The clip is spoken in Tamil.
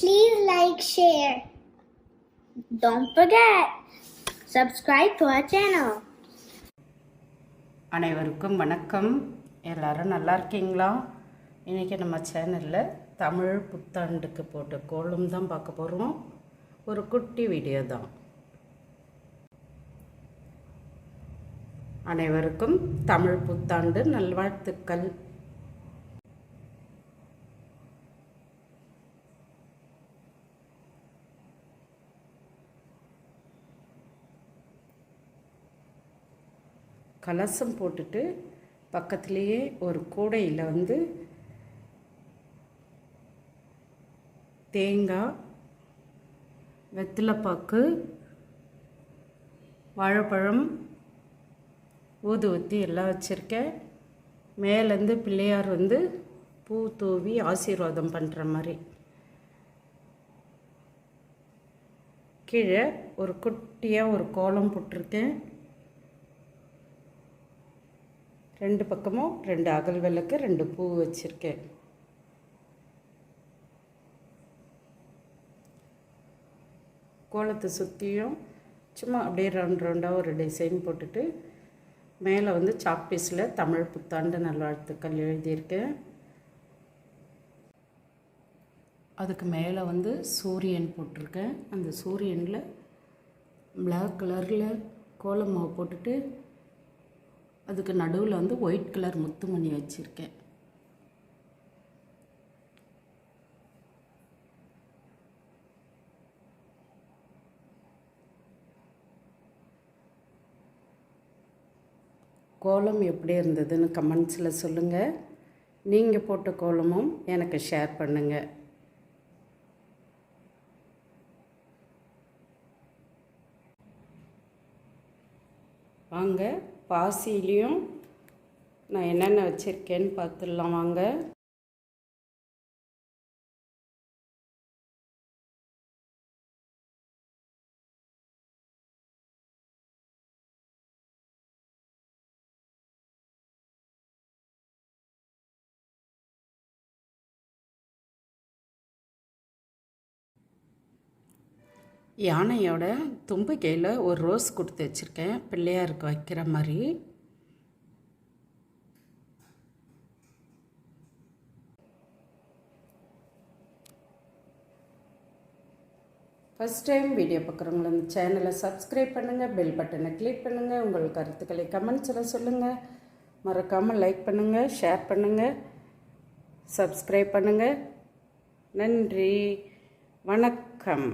Please like, share. Don't forget, subscribe to our channel. அனைவருக்கும் வணக்கம். எல்லாரும் நல்லா இருக்கீங்களா? இன்றைக்கி நம்ம சேனலில் தமிழ் புத்தாண்டுக்கு போட்ட கோலம் தான் பார்க்க போகிறோம் ஒரு குட்டி வீடியோ தான். அனைவருக்கும் தமிழ் புத்தாண்டு நல்வாழ்த்துக்கள். கலசம் போட்டுட்டு பக்கத்துலேயே ஒரு கூடையில் வந்து தேங்காய் வெத்திலைப்பாக்கு வாழைப்பழம் ஊதுவத்தி எல்லாம் வச்சுருக்கேன். மேலேருந்து பிள்ளையார் வந்து பூ தூவி ஆசீர்வாதம் பண்ணுற மாதிரி. கீழே ஒரு குட்டியாக ஒரு கோலம் போட்டிருக்கேன். ரெண்டு பக்கமும் ரெண்டு அகல் விளக்கு ரெண்டு பூ வச்சுருக்கேன். கோலத்தை சுற்றியும் சும்மா அப்படியே ரவுண்ட் ரவுண்டாக ஒரு டிசைன் போட்டுட்டு மேலே வந்து சாக்பீஸில் தமிழ் புத்தாண்டு நல்வாழ்த்துக்கள் எழுதியிருக்கேன். அதுக்கு மேலே வந்து சூரியன் போட்டிருக்கேன். அந்த சூரியனில் பிளாக் கலரில் கோலம் போட்டுட்டு அதுக்கு நடுவில் வந்து ஒயிட் கலர் முத்துமணி வச்சுருக்கேன். கோலம் எப்படி இருந்ததுன்னு கமெண்ட்ஸில் சொல்லுங்கள் நீங்கள் போட்ட கோலமும் எனக்கு ஷேர் பண்ணுங்கள் வாங்க. பாசிலையும் நான் என்னென்ன வச்சுருக்கேன்னு பார்த்துடலாம் வாங்க. யானையோட தும்பிக்கையில் ஒரு ரோஸ் கொடுத்து வச்சுருக்கேன். பிள்ளையாருக்கு வைக்கிற மாதிரி. ஃபஸ்ட் டைம் வீடியோ பார்க்குறவங்கள இந்த சேனலை சப்ஸ்கிரைப் பண்ணுங்கள் பெல் பட்டனை கிளிக் பண்ணுங்கள் உங்கள் கருத்துக்களை கமெண்ட்ஸில் சொல்லுங்கள் மறக்காமல் லைக் பண்ணுங்கள் ஷேர் பண்ணுங்கள் சப்ஸ்கிரைப் பண்ணுங்கள் நன்றி. வணக்கம்.